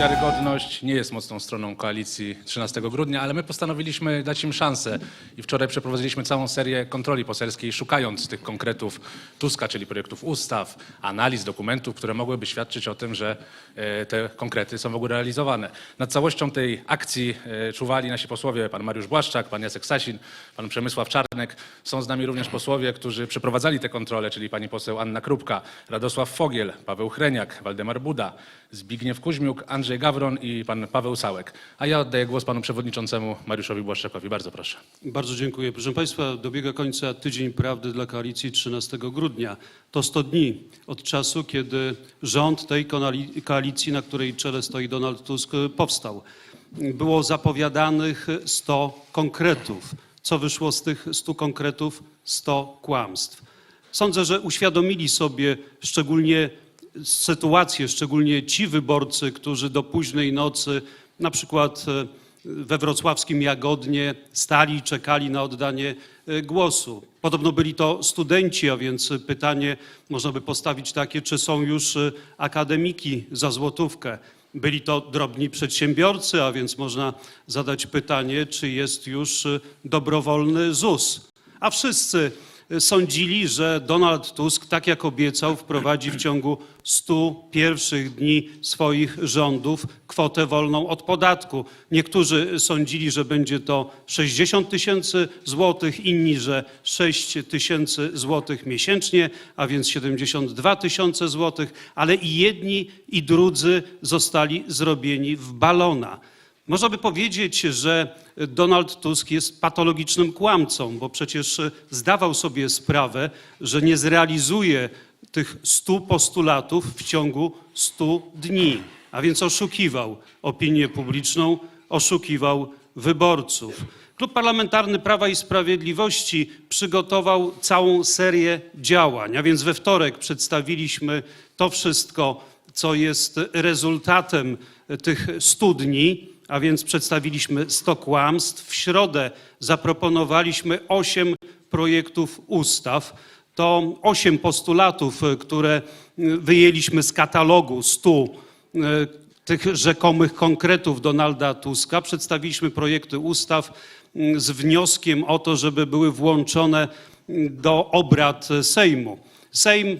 Wiarygodność nie jest mocną stroną koalicji 13 grudnia, ale my postanowiliśmy dać im szansę i wczoraj przeprowadziliśmy całą serię kontroli poselskiej, szukając tych konkretów Tuska, czyli projektów ustaw, analiz, dokumentów, które mogłyby świadczyć o tym, że e, te konkrety są w ogóle realizowane. Nad całością tej akcji e, czuwali nasi posłowie, pan Mariusz Błaszczak, pan Jacek Sasin, pan Przemysław Czarnek. Są z nami również posłowie, którzy przeprowadzali te kontrole, czyli pani poseł Anna Krupka, Radosław Fogiel, Paweł Chreniak, Waldemar Buda, Zbigniew Kuźmiuk, Andrzej Gawron i pan Paweł Sałek. A ja oddaję głos panu przewodniczącemu Mariuszowi Błaszczakowi. Bardzo proszę. Bardzo dziękuję. Proszę Państwa, dobiega końca tydzień prawdy dla koalicji 13 grudnia. To 100 dni od czasu, kiedy rząd tej koalicji, na której czele stoi Donald Tusk, powstał. Było zapowiadanych 100 konkretów. Co wyszło z tych 100 konkretów? 100 kłamstw. Sądzę, że uświadomili sobie szczególnie sytuację, szczególnie ci wyborcy, którzy do późnej nocy, na przykład e, we wrocławskim Jagodnie, stali i czekali na oddanie e, głosu. Podobno byli to studenci, a więc pytanie można by postawić takie, czy są już e, akademiki za złotówkę. Byli to drobni przedsiębiorcy, a więc można zadać pytanie, czy jest już dobrowolny ZUS. A wszyscy sądzili, że Donald Tusk, tak jak obiecał, wprowadzi w ciągu 100 pierwszych dni swoich rządów kwotę wolną od podatku. Niektórzy sądzili, że będzie to 60 tysięcy złotych, inni, że 6 tysięcy złotych miesięcznie, a więc 72 tysiące złotych, ale i jedni, i drudzy zostali zrobieni w balona. Można by powiedzieć, że Donald Tusk jest patologicznym kłamcą, bo przecież zdawał sobie sprawę, że nie zrealizuje tych stu postulatów w ciągu stu dni, a więc oszukiwał opinię publiczną, oszukiwał wyborców. Klub Parlamentarny Prawa i Sprawiedliwości przygotował całą serię działań, a więc we wtorek przedstawiliśmy to wszystko, co jest rezultatem tych stu dni, a więc przedstawiliśmy 100 kłamstw. W środę zaproponowaliśmy 8 projektów ustaw. To 8 postulatów, e, które wyjęliśmy z katalogu 100 e, tych rzekomych konkretów Donalda Tuska. Przedstawiliśmy projekty ustaw z wnioskiem o to, żeby były włączone do obrad Sejmu. Sejm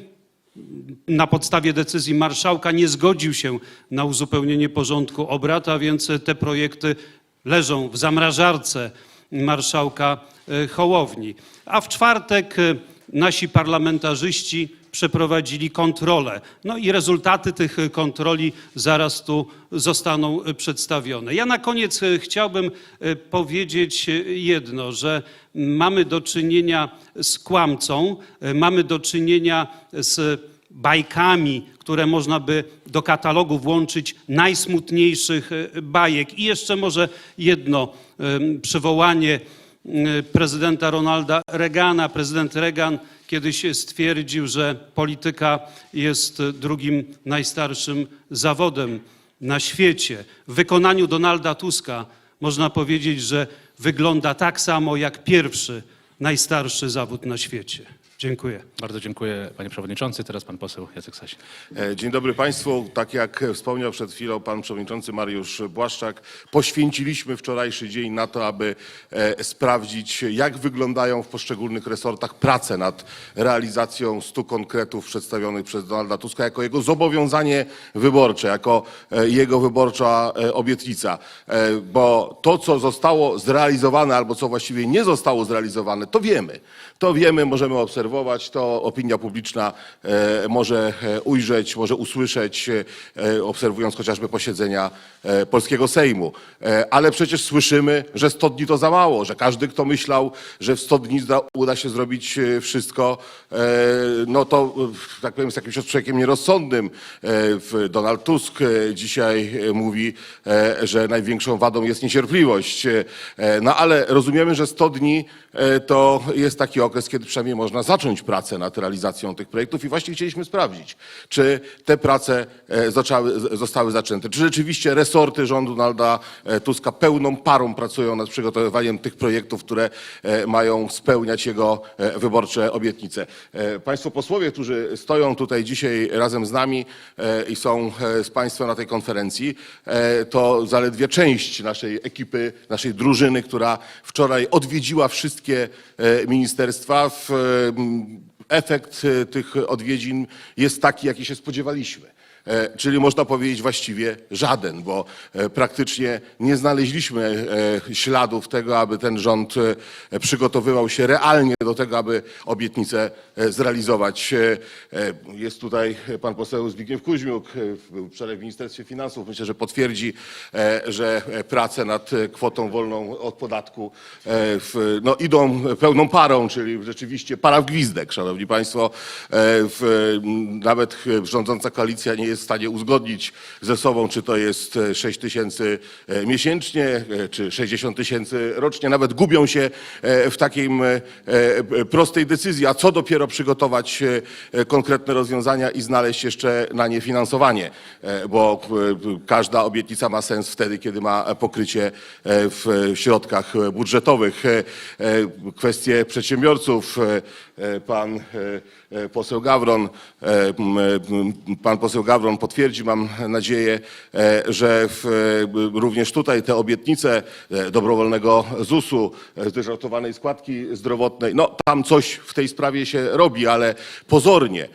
na podstawie decyzji marszałka nie zgodził się na uzupełnienie porządku obrad, a więc te projekty leżą w zamrażarce marszałka e, Hołowni. A w czwartek e, nasi parlamentarzyści przeprowadzili kontrolę. No i rezultaty tych kontroli zaraz tu zostaną e, przedstawione. Ja na koniec e, chciałbym e, powiedzieć jedno, że mamy do czynienia z kłamcą, mamy do czynienia z bajkami, które można by do katalogu włączyć najsmutniejszych bajek. I jeszcze może jedno przywołanie prezydenta Ronalda Reagana. Prezydent Reagan kiedyś stwierdził, że polityka jest drugim najstarszym zawodem na świecie. W wykonaniu Donalda Tuska można powiedzieć, że wygląda tak samo jak pierwszy najstarszy zawód na świecie. Dziękuję. Bardzo dziękuję panie przewodniczący. Teraz pan poseł Jacek Sasin. E, Dzień dobry Państwu. Tak jak wspomniał przed chwilą pan przewodniczący Mariusz Błaszczak, poświęciliśmy wczorajszy dzień na to, aby e, sprawdzić, jak wyglądają w poszczególnych resortach prace nad realizacją stu konkretów przedstawionych przez Donalda Tuska jako jego zobowiązanie wyborcze, jako e, jego wyborcza obietnica. Bo to, co zostało zrealizowane albo co właściwie nie zostało zrealizowane, to wiemy. To wiemy, możemy obserwować, to opinia publiczna e, może e, ujrzeć, może usłyszeć, e, obserwując chociażby posiedzenia polskiego Sejmu. Ale przecież słyszymy, że 100 dni to za mało, że każdy, kto myślał, że w 100 dni uda się zrobić wszystko, no to, tak powiem, z jakimś człowiekiem nierozsądnym. Donald Tusk dzisiaj mówi, że największą wadą jest niecierpliwość. No ale rozumiemy, że 100 dni to jest taki okres, kiedy przynajmniej można zadbać zacząć pracę nad realizacją tych projektów i właśnie chcieliśmy sprawdzić, czy te prace e, zaczęły, zostały zaczęte. Czy rzeczywiście resorty rządu Donalda e, Tuska pełną parą pracują nad przygotowywaniem tych projektów, które e, mają spełniać jego wyborcze obietnice. Państwo posłowie, którzy stoją tutaj dzisiaj razem z nami i są z Państwem na tej konferencji, to zaledwie część naszej ekipy, naszej drużyny, która wczoraj odwiedziła wszystkie ministerstwa. W, Efekt e, tych odwiedzin jest taki, jaki się spodziewaliśmy. E, Czyli można powiedzieć właściwie żaden, bo e, praktycznie nie znaleźliśmy e, śladów tego, aby ten rząd przygotowywał się realnie do tego, aby obietnicę zrealizować. Jest tutaj pan poseł Zbigniew Kuźmiuk, był wczoraj w Ministerstwie Finansów. Myślę, że potwierdzi, że prace nad kwotą wolną od podatku no, idą pełną parą, czyli rzeczywiście para w gwizdek, szanowni państwo. Nawet rządząca koalicja nie jest w stanie uzgodnić ze sobą, czy to jest e, 6 tysięcy e, miesięcznie, e, czy 60 tysięcy rocznie. Nawet gubią się e, w takim e, e, prostej decyzji, a co dopiero przygotować e, e, konkretne rozwiązania i znaleźć jeszcze na nie finansowanie, e, bo e, każda obietnica ma sens wtedy, kiedy ma pokrycie e, w środkach budżetowych. E, e, Kwestie przedsiębiorców, e, e, pan e, e, poseł Gawron, e, pan poseł Gawron potwierdzi, mam nadzieję, e, że w, e, również tutaj te obietnice e, dobrowolnego ZUS-u, zdeżartowanej składki zdrowotnej, no tam coś w tej sprawie się robi, ale pozornie,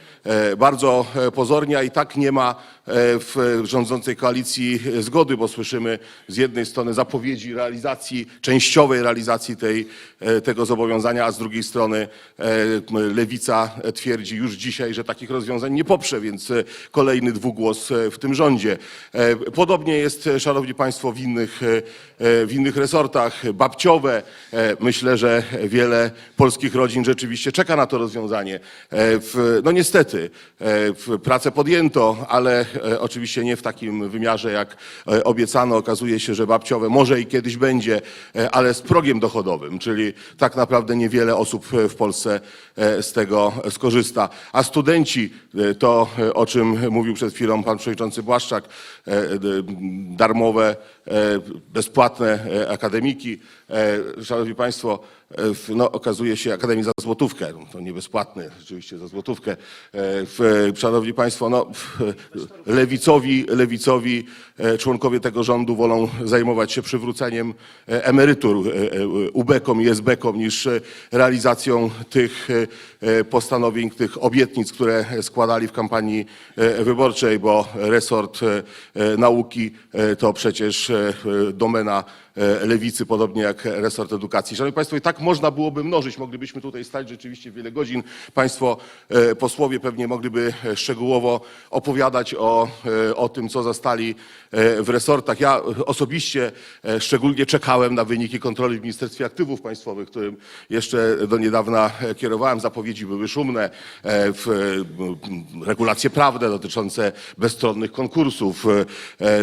bardzo pozornie, i tak nie ma w rządzącej koalicji zgody, bo słyszymy z jednej strony zapowiedzi realizacji, częściowej realizacji tej, e, tego zobowiązania, a z drugiej strony e, lewica twierdzi już dzisiaj, że takich rozwiązań nie poprze, więc e, kolejny dwugłos e, w tym rządzie. E, Podobnie jest, e, szanowni państwo, w innych, e, e, w innych resortach. Babciowe, e, myślę, że wiele polskich rodzin rzeczywiście czeka na to rozwiązanie. E, no niestety, e, pracę podjęto, ale e, oczywiście nie w takim wymiarze, jak e, obiecano. Okazuje się, że babciowe może i kiedyś będzie, e, ale z progiem dochodowym, czyli tak naprawdę niewiele osób e, w Polsce e, z tego skorzysta. A studenci, e, to e, o czym mówił przed chwilą pan przewodniczący Błaszczak, e, darmowe, e, bezpłatne e, akademiki. E, Szanowni Państwo, e, no, okazuje się Akademii za złotówkę, to nie bezpłatny, rzeczywiście za złotówkę. E, Szanowni Państwo, no, lewicowi, lewicowi e, członkowie tego rządu wolą zajmować się przywróceniem e, emerytur e, e, UBEK-om i SB-kom niż e, realizacją tych e, e, postanowień, tych obietnic, które składali w kampanii e, wyborczej, bo resort e, e, nauki e, to przecież e, e, domena e, lewicy, podobnie jak resort edukacji. Szanowni Państwo, i tak można byłoby mnożyć, moglibyśmy tutaj stać rzeczywiście wiele godzin. Państwo e, posłowie pewnie mogliby e, szczegółowo opowiadać o, e, o tym, co zastali e, w resortach. Ja osobiście e, szczególnie czekałem na wyniki kontroli w Ministerstwie Aktywów Państwowych, którym jeszcze do niedawna e, kierowałem. Zapowiedzi były szumne, e, w, e, regulacje prawne dotyczące bezstronnych konkursów. e,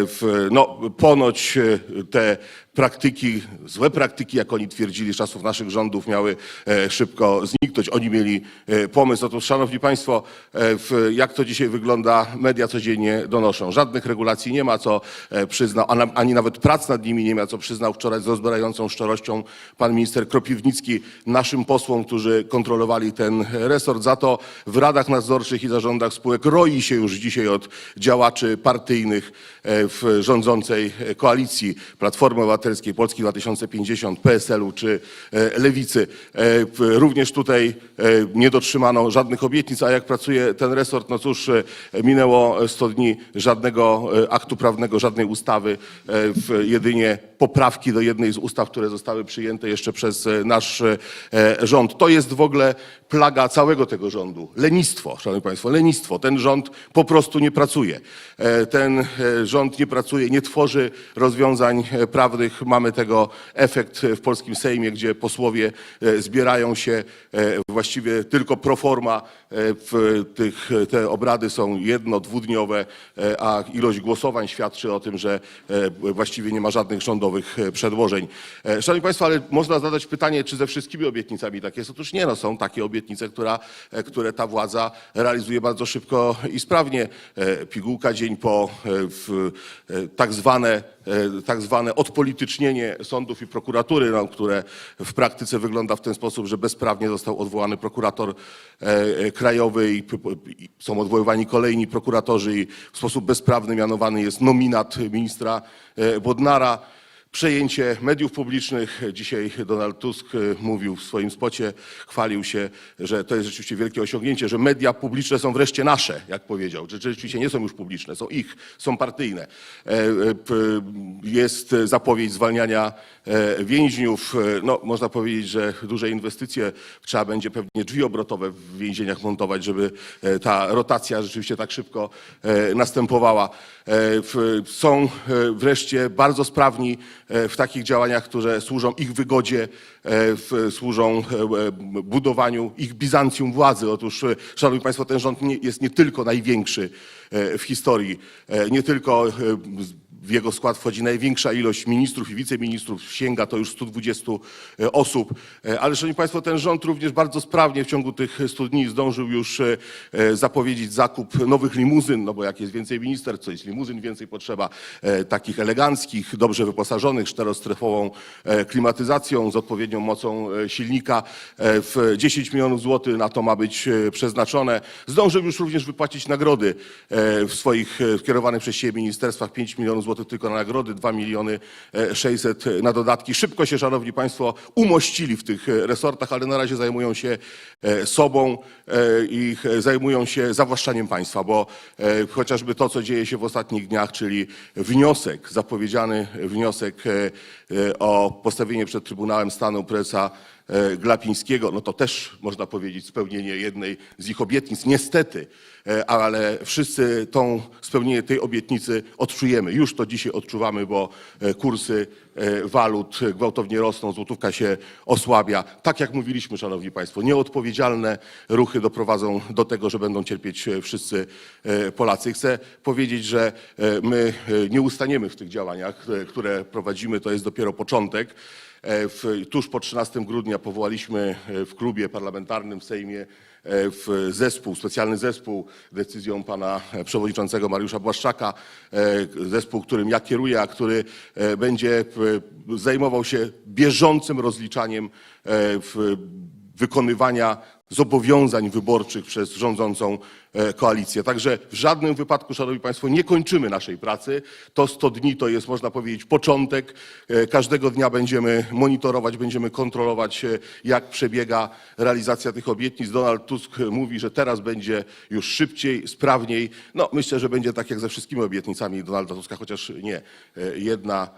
W, no, ponoć e, te praktyki, złe praktyki, jak oni twierdzili, czasów naszych rządów miały e, szybko zniknąć. Oni mieli e, pomysł. Otóż, szanowni państwo, e, jak to dzisiaj wygląda, media codziennie donoszą. Żadnych regulacji nie ma, co przyznał, ani nawet prac nad nimi nie ma, co przyznał wczoraj z rozbrajającą szczerością pan minister Kropiwnicki naszym posłom, którzy kontrolowali ten resort. Za to w radach nadzorczych i zarządach spółek roi się już dzisiaj od działaczy partyjnych w rządzącej koalicji Platformy Obywatelskiej, Polski 2050, PSL-u czy e, Lewicy. E, Również tutaj e, nie dotrzymano żadnych obietnic, a jak pracuje ten resort, no cóż, minęło 100 dni, żadnego aktu prawnego, żadnej ustawy, jedynie poprawki do jednej z ustaw, które zostały przyjęte jeszcze przez nasz rząd. To jest w ogóle plaga całego tego rządu. Lenistwo, szanowni państwo, lenistwo. Ten rząd po prostu nie pracuje. Ten rząd nie pracuje, nie tworzy rozwiązań e, mamy tego efekt w polskim Sejmie, gdzie posłowie e, zbierają się e, właściwie tylko pro forma. E, tych, te obrady są jedno, dwudniowe, e, a ilość głosowań świadczy o tym, że e, właściwie nie ma żadnych rządowych przedłożeń. Szanowni Państwo, ale można zadać pytanie, czy ze wszystkimi obietnicami tak jest? Otóż nie, no, są takie obietnice, która, które ta władza realizuje bardzo szybko i sprawnie. Pigułka dzień po tak zwane, tak zwane odpolitycznienie sądów i prokuratury, no, które w praktyce wygląda w ten sposób, że bezprawnie został odwołany prokurator i są odwoływani kolejni prokuratorzy i w sposób bezprawny mianowany jest nominat ministra e, Bodnara. Przejęcie mediów publicznych. Dzisiaj Donald Tusk e, mówił w swoim spocie, chwalił się, że to jest rzeczywiście wielkie osiągnięcie, że media publiczne są wreszcie nasze, jak powiedział, że rzeczywiście nie są już publiczne, są ich, są partyjne. E, e, Jest zapowiedź zwalniania e, więźniów. No, można powiedzieć, że duże inwestycje, trzeba będzie pewnie drzwi obrotowe w więzieniach montować, żeby ta rotacja rzeczywiście tak szybko następowała. Są wreszcie bardzo sprawni w takich działaniach, które służą ich wygodzie, e, służą e, e, budowaniu ich Bizancjum władzy. Otóż, e, Szanowni Państwo, ten rząd jest nie tylko największy e, w historii, e, nie tylko e, w jego skład wchodzi największa ilość ministrów i wiceministrów, sięga to już 120 e, osób. E, Ale, Szanowni Państwo, ten rząd również bardzo sprawnie w ciągu tych 100 dni zdążył już e, zapowiedzieć zakup nowych limuzyn, no bo jak jest więcej ministerstw, to jest limuzyn więcej potrzeba, takich eleganckich, dobrze wyposażonych, czterostrefową klimatyzacją z odpowiednią mocą silnika. W 10 milionów złotych na to ma być przeznaczone. Zdążył już również wypłacić nagrody w swoich kierowanych przez siebie ministerstwach. 5 milionów złotych tylko na nagrody, 2 miliony e, 600 na dodatki. Szybko się, Szanowni Państwo, umościli w tych e, resortach, ale na razie zajmują się e, sobą e, i e, zajmują się zawłaszczaniem państwa, bo e, chociażby to, co dzieje się w ostatnich dniach, czyli wniosek, zapowiedziany wniosek e, e, o postawienie przed Trybunałem Stanu prezesa e, Glapińskiego, no to też można powiedzieć spełnienie jednej z ich obietnic. Niestety, e, ale wszyscy tą, spełnienie tej obietnicy odczujemy. Już to dzisiaj odczuwamy, bo e, kursy e, walut gwałtownie rosną, złotówka się osłabia. Tak jak mówiliśmy, Szanowni Państwo, nieodpowiedzialne ruchy doprowadzą do tego, że będą cierpieć e, wszyscy e, Polacy. Chcę powiedzieć, że e, my e, nie ustaniemy w tych działaniach, e, które prowadzimy. To jest dopiero początek. E, W, tuż po 13 grudnia powołaliśmy e, w klubie parlamentarnym w Sejmie e, w zespół, specjalny zespół decyzją pana przewodniczącego Mariusza Błaszczaka, zespół, którym ja kieruję, a który będzie zajmował się bieżącym rozliczaniem w wykonywania zobowiązań wyborczych przez rządzącą e, koalicję. Także w żadnym wypadku, Szanowni Państwo, nie kończymy naszej pracy. To 100 dni to jest, można powiedzieć, początek. E, Każdego dnia będziemy monitorować, będziemy kontrolować, e, jak przebiega realizacja tych obietnic. Donald Tusk mówi, że teraz będzie już szybciej, sprawniej. No, myślę, że będzie tak jak ze wszystkimi obietnicami Donalda Tuska, chociaż nie. Jedna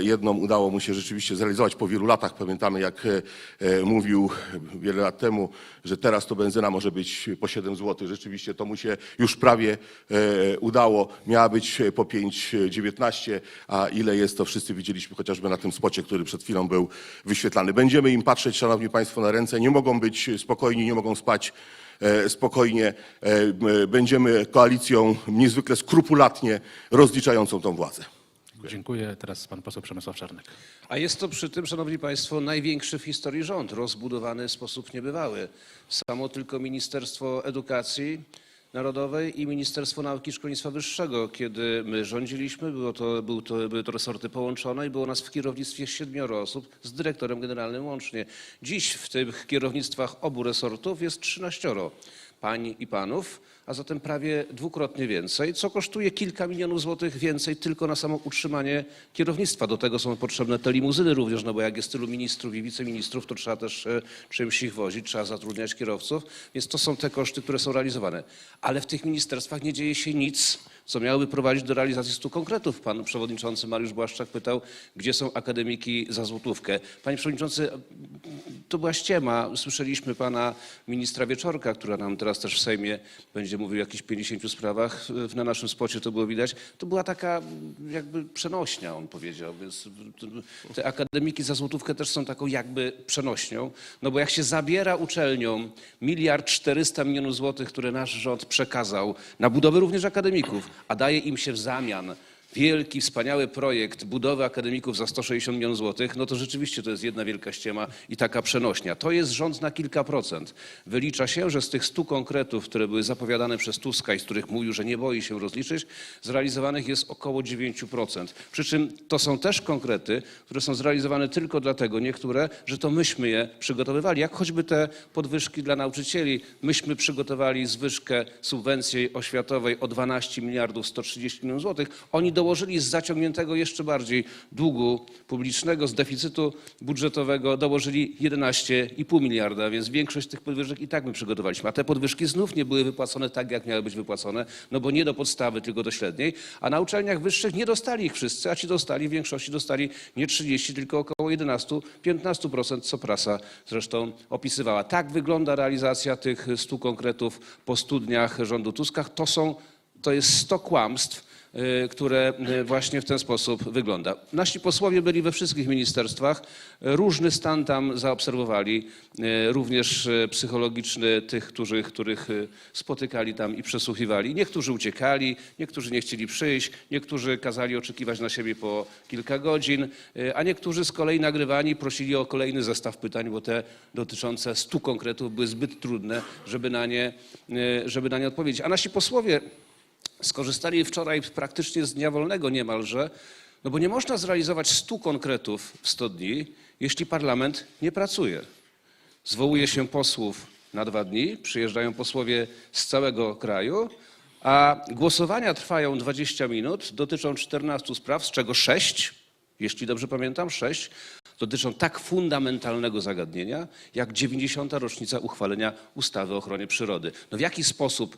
Jedną udało mu się rzeczywiście zrealizować po wielu latach. Pamiętamy, jak e, e, mówił wiele lat temu, że teraz to benzyna może być po 7 zł. Rzeczywiście to mu się już prawie e, udało. Miała być po 5,19, a ile jest, to wszyscy widzieliśmy chociażby na tym spocie, który przed chwilą był wyświetlany. Będziemy im patrzeć, Szanowni Państwo, na ręce. Nie mogą być spokojni, nie mogą spać e, spokojnie. E, Będziemy koalicją niezwykle skrupulatnie rozliczającą tą władzę. Dziękuję. Teraz pan poseł Przemysław Czarnek. A jest to przy tym, szanowni państwo, największy w historii rząd, rozbudowany w sposób niebywały. Samo tylko Ministerstwo Edukacji Narodowej i Ministerstwo Nauki i Szkolnictwa Wyższego. Kiedy my rządziliśmy, było to, był to, były to resorty połączone i było nas w kierownictwie siedmioro osób z dyrektorem generalnym łącznie. Dziś w tych kierownictwach obu resortów jest trzynaścioro pań i panów, a zatem prawie dwukrotnie więcej, co kosztuje kilka milionów złotych więcej tylko na samo utrzymanie kierownictwa. Do tego są potrzebne te limuzyny również, no bo jak jest tylu ministrów i wiceministrów, to trzeba też e, czymś ich wozić, trzeba zatrudniać kierowców, więc to są te koszty, które są realizowane. Ale w tych ministerstwach nie dzieje się nic, co miałoby prowadzić do realizacji stu konkretów. Pan przewodniczący Mariusz Błaszczak pytał, gdzie są akademiki za złotówkę. Panie przewodniczący, to była ściema. Słyszeliśmy pana ministra Wieczorka, która nam teraz też w Sejmie będzie mówił o jakichś 50 sprawach. Na naszym spocie to było widać. To była taka jakby przenośnia, on powiedział. Więc te akademiki za złotówkę też są taką jakby przenośnią. No bo jak się zabiera uczelniom miliard 400 milionów złotych, które nasz rząd przekazał na budowę również akademików, a daje im się w zamian wielki, wspaniały projekt budowy akademików za 160 milionów złotych, no to rzeczywiście to jest jedna wielka ściema i taka przenośnia. To jest rząd na kilka procent. Wylicza się, że z tych 100 konkretów, które były zapowiadane przez Tuska i z których mówił, że nie boi się rozliczyć, zrealizowanych jest około 9%. Przy czym to są też konkrety, które są zrealizowane tylko dlatego, niektóre, że to myśmy je przygotowywali, jak choćby te podwyżki dla nauczycieli. Myśmy przygotowali zwyżkę subwencji oświatowej o 12 miliardów 130 milionów złotych. Oni dołożyli z zaciągniętego jeszcze bardziej długu publicznego, z deficytu budżetowego, dołożyli 11,5 miliarda, więc większość tych podwyżek i tak my przygotowaliśmy. A te podwyżki znów nie były wypłacone tak, jak miały być wypłacone, no bo nie do podstawy, tylko do średniej, a na uczelniach wyższych nie dostali ich wszyscy, a ci dostali, w większości dostali nie 30, tylko około 11-15%, co prasa zresztą opisywała. Tak wygląda realizacja tych 100 konkretów po studniach rządu Tuska. To są, to jest 100 kłamstw, które y, właśnie w ten sposób wygląda. Nasi posłowie byli we wszystkich ministerstwach, różny stan tam zaobserwowali, y, również y, psychologiczny tych, którzy, których y, spotykali tam i przesłuchiwali. Niektórzy uciekali, niektórzy nie chcieli przyjść, niektórzy kazali oczekiwać na siebie po kilka godzin, y, a niektórzy z kolei nagrywani prosili o kolejny zestaw pytań, bo te dotyczące stu konkretów były zbyt trudne, żeby na nie, y, żeby na nie odpowiedzieć. A nasi posłowie skorzystali wczoraj praktycznie z dnia wolnego niemalże, no bo nie można zrealizować 100 konkretów w 100 dni, jeśli parlament nie pracuje. Zwołuje się posłów na dwa dni, przyjeżdżają posłowie z całego kraju, a głosowania trwają 20 minut, dotyczą 14 spraw, z czego 6, jeśli dobrze pamiętam, 6 dotyczą tak fundamentalnego zagadnienia, jak 90. rocznica uchwalenia ustawy o ochronie przyrody. No w jaki sposób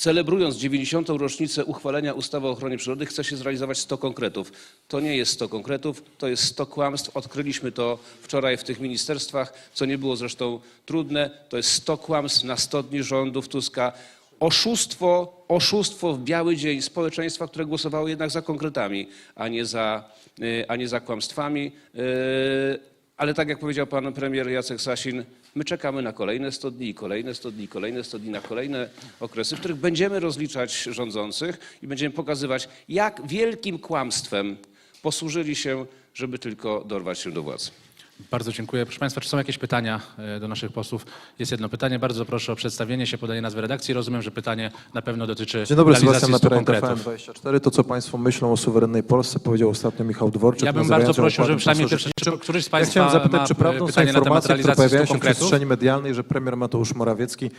celebrując 90. rocznicę uchwalenia ustawy o ochronie przyrody, chce się zrealizować 100 konkretów. To nie jest 100 konkretów, to jest 100 kłamstw. Odkryliśmy to wczoraj w tych ministerstwach, co nie było zresztą trudne. To jest 100 kłamstw na 100 dni rządów Tuska. Oszustwo, oszustwo w biały dzień społeczeństwa, które głosowało jednak za konkretami, a nie za, y, a nie za kłamstwami. Yy, Ale tak jak powiedział pan premier Jacek Sasin, my czekamy na kolejne 100 dni, kolejne 100 dni, kolejne 100 dni, na kolejne okresy, w których będziemy rozliczać rządzących i będziemy pokazywać, jak wielkim kłamstwem posłużyli się, żeby tylko dorwać się do władzy. Bardzo dziękuję. Proszę Państwa, czy są jakieś pytania e, do naszych posłów? Jest jedno pytanie. Bardzo proszę o przedstawienie się, podanie nazwy redakcji. Rozumiem, że pytanie na pewno dotyczy Dzień dobry, Sebastian 100 Napieraj, konkretów. TVN24. To, co Państwo myślą o suwerennej Polsce, powiedział ostatnio Michał Dworczyk. Ja bym bardzo prosił, żeby przynajmniej też, czy któryś z Ja Państwa chciałem zapytać, czy prawdą są na temat informacje, które realizacji 100 pojawiają się w przestrzeni medialnej, że premier Mateusz Morawiecki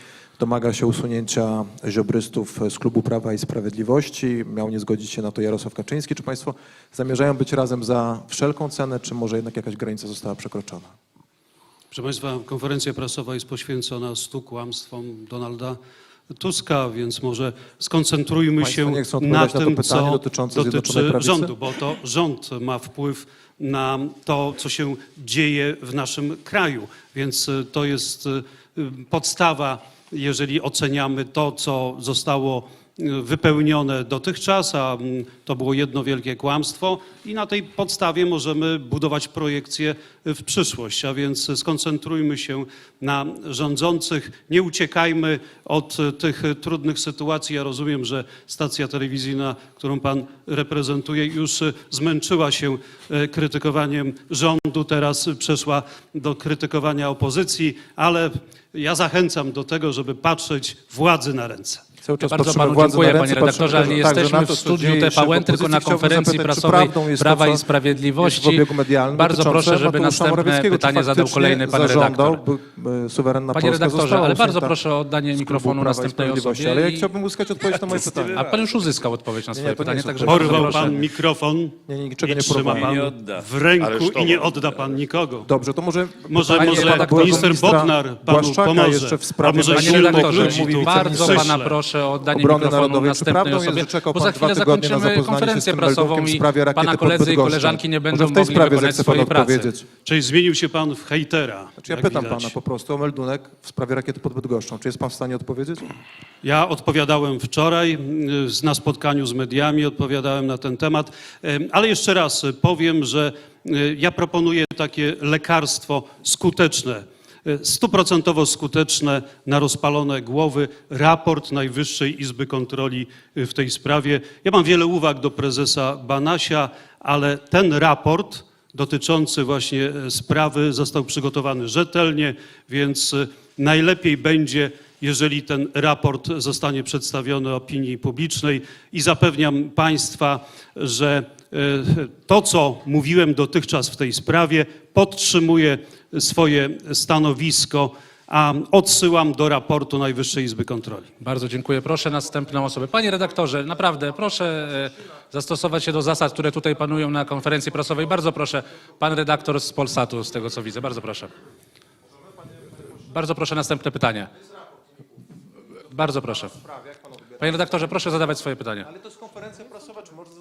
domaga się usunięcia ziobrystów z klubu Prawa i Sprawiedliwości. Miał nie zgodzić się na to Jarosław Kaczyński. Czy Państwo zamierzają być razem za wszelką cenę, czy może jednak jakaś granica została przekroczona? Proszę Państwa, konferencja prasowa jest poświęcona stu kłamstwom Donalda Tuska, więc może skoncentrujmy Państwo się na na tym, pytanie co dotyczy rządu, bo to rząd ma wpływ na to, co się dzieje w naszym kraju. Więc to jest y, podstawa, jeżeli oceniamy to, co zostało wypełnione dotychczas, a mm, to było jedno wielkie kłamstwo i na tej podstawie możemy budować projekcje w przyszłość, a więc skoncentrujmy się na rządzących, nie uciekajmy od tych trudnych sytuacji. Ja rozumiem, że stacja telewizyjna, którą pan reprezentuje, już zmęczyła się y, krytykowaniem rządu, teraz przeszła do krytykowania opozycji, ale ja zachęcam do tego, żeby patrzeć władzy na ręce. Cały czas bardzo patrzymy panu dziękuję, panie redaktorze, ale nie także jesteśmy na to, w studiu TVN, tylko na konferencji prasowej to, Prawa i Sprawiedliwości. Bardzo proszę, żeby Mateusza następne pytanie zadał kolejny pan zażądał, redaktor. by, suwerenna Panie Polska redaktorze, ale bardzo proszę o oddanie mikrofonu następnej osobie. Ale ja i- chciałbym uzyskać odpowiedź na moje pytanie. A pan już uzyskał odpowiedź na swoje Nie, pytanie, także bardzo Porwał pan mikrofon, Nie, nie, niczego nie nie trzyma pan w ręku i nie odda pan nikogo. Dobrze, to może... Może, może minister Bodnar panu pomoże. jeszcze w A sprawie może silnych ludzi tu bardzo pana proszę proszę o oddanie Obrony mikrofonu Narodowej. Czy następnej jest, osobie, że czekał bo pan za dwa chwilę tygodnie na zakończymy zapoznanie się z konferencję tym prasową w i sprawie rakiety pana pod koledzy i Bydgoszczą? koleżanki nie Może będą w tej mogli sprawie wykonać zechce pan swojej pracy. odpowiedzieć. Czyli zmienił się pan w hejtera. Czy ja jak pytam widać. pana po prostu o meldunek w sprawie rakiety pod Bydgoszczą. Czy jest pan w stanie odpowiedzieć? Ja odpowiadałem wczoraj y, na spotkaniu z mediami, odpowiadałem na ten temat, Em, ale jeszcze raz y, powiem, że y, ja proponuję takie lekarstwo skuteczne, y, stuprocentowo skuteczne na rozpalone głowy, raport Najwyższej Izby Kontroli y, w tej sprawie. Ja mam wiele uwag do prezesa Banasia, ale ten raport dotyczący właśnie e, sprawy został przygotowany rzetelnie, więc e, najlepiej będzie, jeżeli ten raport zostanie przedstawiony opinii publicznej i zapewniam Państwa, że to, co mówiłem dotychczas w tej sprawie, podtrzymuję swoje stanowisko, a odsyłam do raportu Najwyższej Izby Kontroli. Bardzo dziękuję. Proszę następną osobę. Panie redaktorze, naprawdę proszę e, zastosować się do zasad, które tutaj panują na konferencji prasowej. Bardzo proszę, pan redaktor z Polsatu, z tego co widzę. Bardzo proszę. Bardzo proszę, następne pytanie. Bardzo proszę. Panie redaktorze, proszę zadawać swoje pytanie. Ale to jest konferencja prasowa, czy? No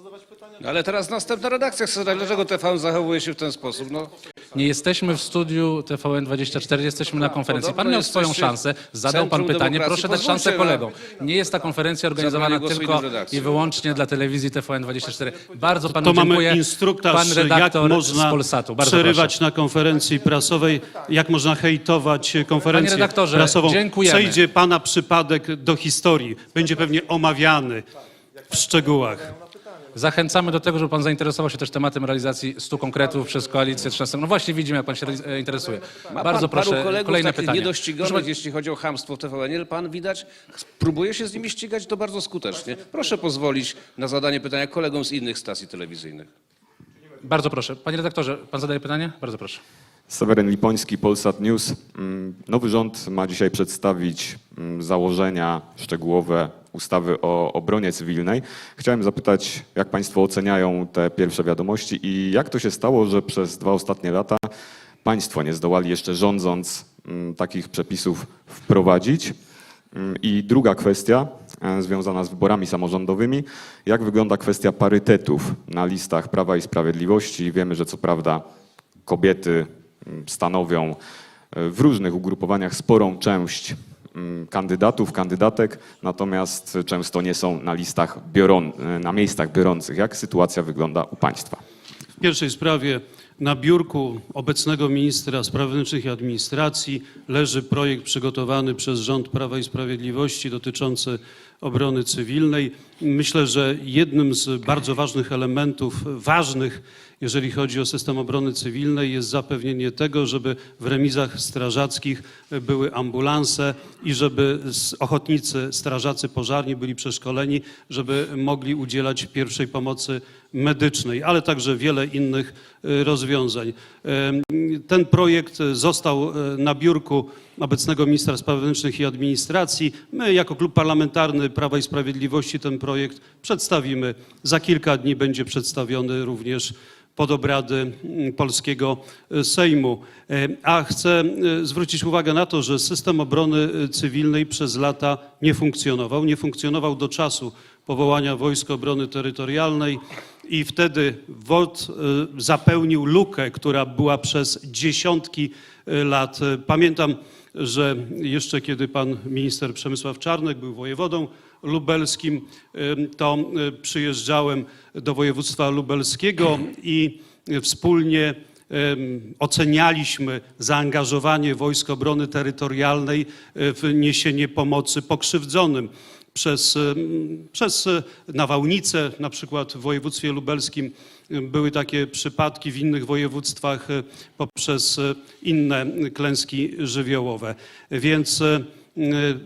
ale teraz następna redakcja chce zadać, dlaczego TVN zachowuje się w ten sposób? No, Nie jesteśmy w studiu TVN24, jesteśmy na konferencji. Pan miał swoją szansę, zadał pan pytanie, proszę dać szansę kolegom. Nie jest ta konferencja organizowana tylko i wyłącznie dla telewizji TVN24. Bardzo panu To dziękuję. mamy instruktaż, Pan jak można z Polsatu. Bardzo przerywać proszę. na konferencji prasowej, jak można hejtować konferencję Panie redaktorze, prasową. dziękujemy. Przejdzie pana przypadek do historii. Będzie pewnie omawiany w szczegółach. Zachęcamy do tego, żeby pan zainteresował się też tematem realizacji 100 konkretów przez koalicję 13. No właśnie widzimy, jak pan się e, interesuje. ma Bardzo pan proszę, paru kolegów kolejne takich pytanie. niedościgonych, Proszę, jeśli chodzi o chamstwo w TVN, ale pan widać próbuje się z nimi ścigać to bardzo skutecznie. Proszę pozwolić na zadanie pytania kolegom z innych stacji telewizyjnych. bardzo proszę. Panie redaktorze, pan zadaje pytanie? Bardzo proszę. Seweryn Lipoński, Polsat News. Mm, Nowy rząd ma dzisiaj przedstawić mm, założenia szczegółowe ustawy o obronie cywilnej. Chciałem zapytać, jak Państwo oceniają te pierwsze wiadomości i jak to się stało, że przez dwa ostatnie lata Państwo nie zdołali jeszcze rządząc mm, takich przepisów wprowadzić? Mm, I druga kwestia e, związana z wyborami samorządowymi. Jak wygląda kwestia parytetów na listach Prawa i Sprawiedliwości? Wiemy, że co prawda kobiety mm, stanowią e, w różnych ugrupowaniach sporą część kandydatów, kandydatek, natomiast często nie są na listach biorą, na miejscach biorących. Jak sytuacja wygląda u Państwa? W pierwszej sprawie na biurku obecnego ministra spraw wewnętrznych i administracji leży projekt przygotowany przez rząd Prawa i Sprawiedliwości dotyczący obrony cywilnej. Myślę, że jednym z bardzo ważnych elementów, ważnych, jeżeli chodzi o system obrony cywilnej, jest zapewnienie tego, żeby w remizach strażackich były ambulanse i żeby ochotnicy, strażacy pożarni byli przeszkoleni, żeby mogli udzielać pierwszej pomocy medycznej, ale także wiele innych y, rozwiązań. Em, Ten projekt został e, na biurku obecnego ministra spraw wewnętrznych i administracji. My jako klub parlamentarny Prawa i Sprawiedliwości ten projekt przedstawimy. Za kilka dni będzie przedstawiony również pod obrady mm, polskiego e, Sejmu. E, A chcę e, zwrócić uwagę na to, że system obrony cywilnej przez lata nie funkcjonował. Nie funkcjonował do czasu powołania Wojsk Obrony Terytorialnej i wtedy WOT zapełnił lukę, która była przez dziesiątki lat. Pamiętam, że jeszcze kiedy pan minister Przemysław Czarnek był wojewodą lubelskim, to przyjeżdżałem do województwa lubelskiego i wspólnie ocenialiśmy zaangażowanie Wojsk Obrony Terytorialnej e, w niesienie pomocy pokrzywdzonym przez, przez nawałnice, na przykład w województwie lubelskim były takie przypadki w innych województwach e, poprzez e, inne klęski żywiołowe. Więc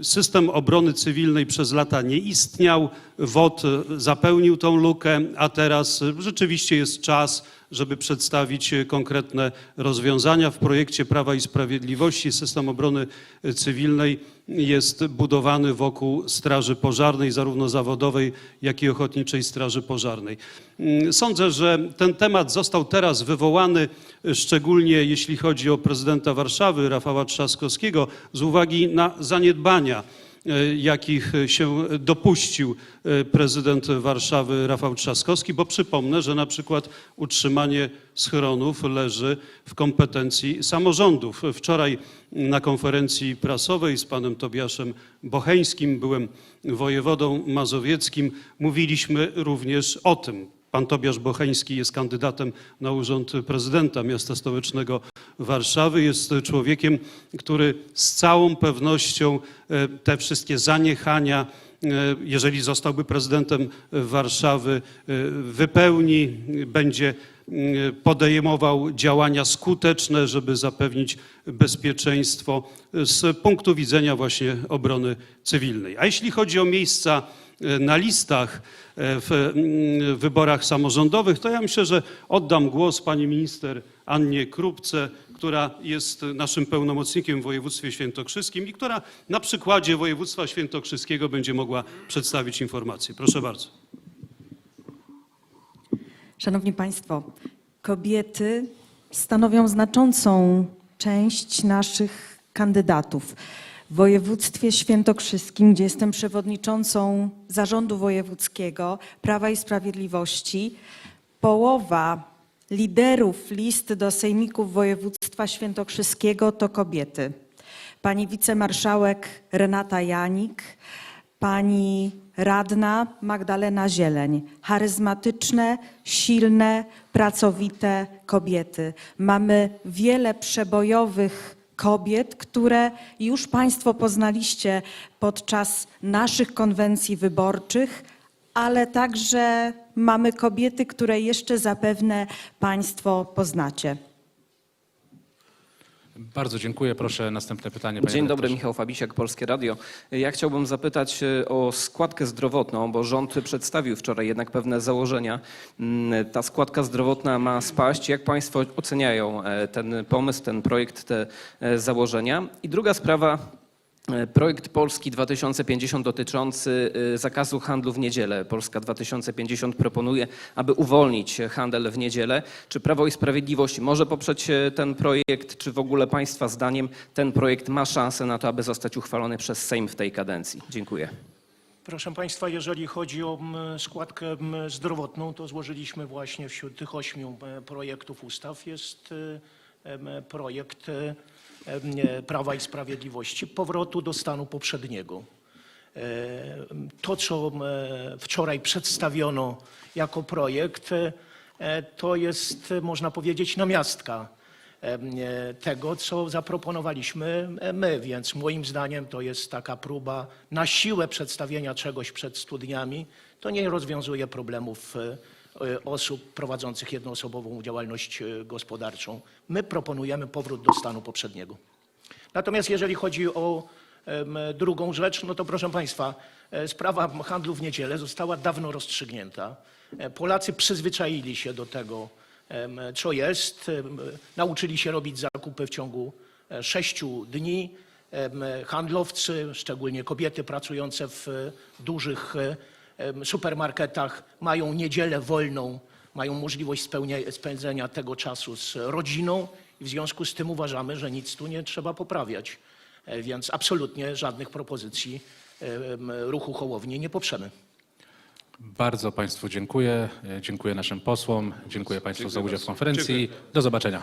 system obrony cywilnej przez lata nie istniał, WOT zapełnił tą lukę, a teraz rzeczywiście jest czas, żeby przedstawić konkretne rozwiązania. W projekcie Prawa i Sprawiedliwości system obrony cywilnej jest budowany wokół Straży Pożarnej, zarówno zawodowej, jak i Ochotniczej Straży Pożarnej. Sądzę, że ten temat został teraz wywołany, szczególnie jeśli chodzi o prezydenta Warszawy, Rafała Trzaskowskiego, z uwagi na zaniedbania jakich się dopuścił e, prezydent Warszawy Rafał Trzaskowski, bo przypomnę, że na przykład utrzymanie schronów leży w kompetencji samorządów. Wczoraj na konferencji prasowej z panem Tobiaszem Bocheńskim, byłem wojewodą mazowieckim, mówiliśmy również o tym. Pan Tobiasz Bocheński jest kandydatem na urząd prezydenta miasta stołecznego Warszawy. Jest człowiekiem, który z całą pewnością e, te wszystkie zaniechania, e, jeżeli zostałby prezydentem Warszawy, e, wypełni, będzie podejmował działania skuteczne, żeby zapewnić bezpieczeństwo z punktu widzenia właśnie obrony cywilnej. A jeśli chodzi o miejsca na listach e, w mm, wyborach samorządowych, to ja myślę, że oddam głos pani minister Annie Krupce, która jest naszym pełnomocnikiem w województwie świętokrzyskim i która na przykładzie województwa świętokrzyskiego będzie mogła przedstawić informacje. Proszę bardzo. Szanowni Państwo, kobiety stanowią znaczącą część naszych kandydatów. W województwie świętokrzyskim, gdzie jestem przewodniczącą zarządu wojewódzkiego Prawa i Sprawiedliwości, połowa liderów list do sejmików województwa świętokrzyskiego to kobiety. Pani wicemarszałek Renata Janik, pani radna Magdalena Zieleń. Charyzmatyczne, silne, pracowite kobiety. Mamy wiele przebojowych kobiet, które już Państwo poznaliście podczas naszych konwencji wyborczych, ale także mamy kobiety, które jeszcze zapewne Państwo poznacie. Bardzo dziękuję. Proszę następne pytanie. panie Dzień dobry. Michał Fabisiak, Polskie Radio. Ja chciałbym zapytać e, o składkę zdrowotną, bo rząd przedstawił wczoraj jednak pewne założenia. Mm, Ta składka zdrowotna ma spaść. Jak Państwo oceniają e, ten pomysł, ten projekt, te e, założenia? I druga sprawa. E, Projekt Polski 2050 dotyczący e, zakazu handlu w niedzielę. Polska 2050 proponuje, aby uwolnić handel w niedzielę. Czy Prawo i Sprawiedliwość może poprzeć e, ten projekt? Czy w ogóle Państwa zdaniem ten projekt ma szansę na to, aby zostać uchwalony przez Sejm w tej kadencji? Dziękuję. Proszę Państwa, jeżeli chodzi o składkę zdrowotną, to złożyliśmy właśnie wśród tych ośmiu projektów ustaw jest projekt Prawa i Sprawiedliwości powrotu do stanu poprzedniego. E, To, co wczoraj przedstawiono jako projekt, e, to jest, można powiedzieć, namiastka tego, co zaproponowaliśmy my, więc moim zdaniem to jest taka próba na siłę przedstawienia czegoś przed studniami. To nie rozwiązuje problemów e, osób prowadzących jednoosobową działalność e, gospodarczą. My proponujemy powrót do stanu poprzedniego. Natomiast jeżeli chodzi o drugą rzecz, no to proszę Państwa, e, sprawa handlu w niedzielę została dawno rozstrzygnięta. E, Polacy przyzwyczaili się do tego, co jest. Nauczyli się robić zakupy w ciągu e, sześciu dni. Handlowcy, szczególnie kobiety pracujące w e, dużych e, supermarketach, mają niedzielę wolną, mają możliwość spełnia- spędzenia tego czasu z rodziną i w związku z tym uważamy, że nic tu nie trzeba poprawiać. E, Więc absolutnie żadnych propozycji ruchu Hołowni nie poprzemy. Bardzo Państwu dziękuję. E, Dziękuję naszym posłom. Dziękuję Państwu za udział w konferencji. Do zobaczenia.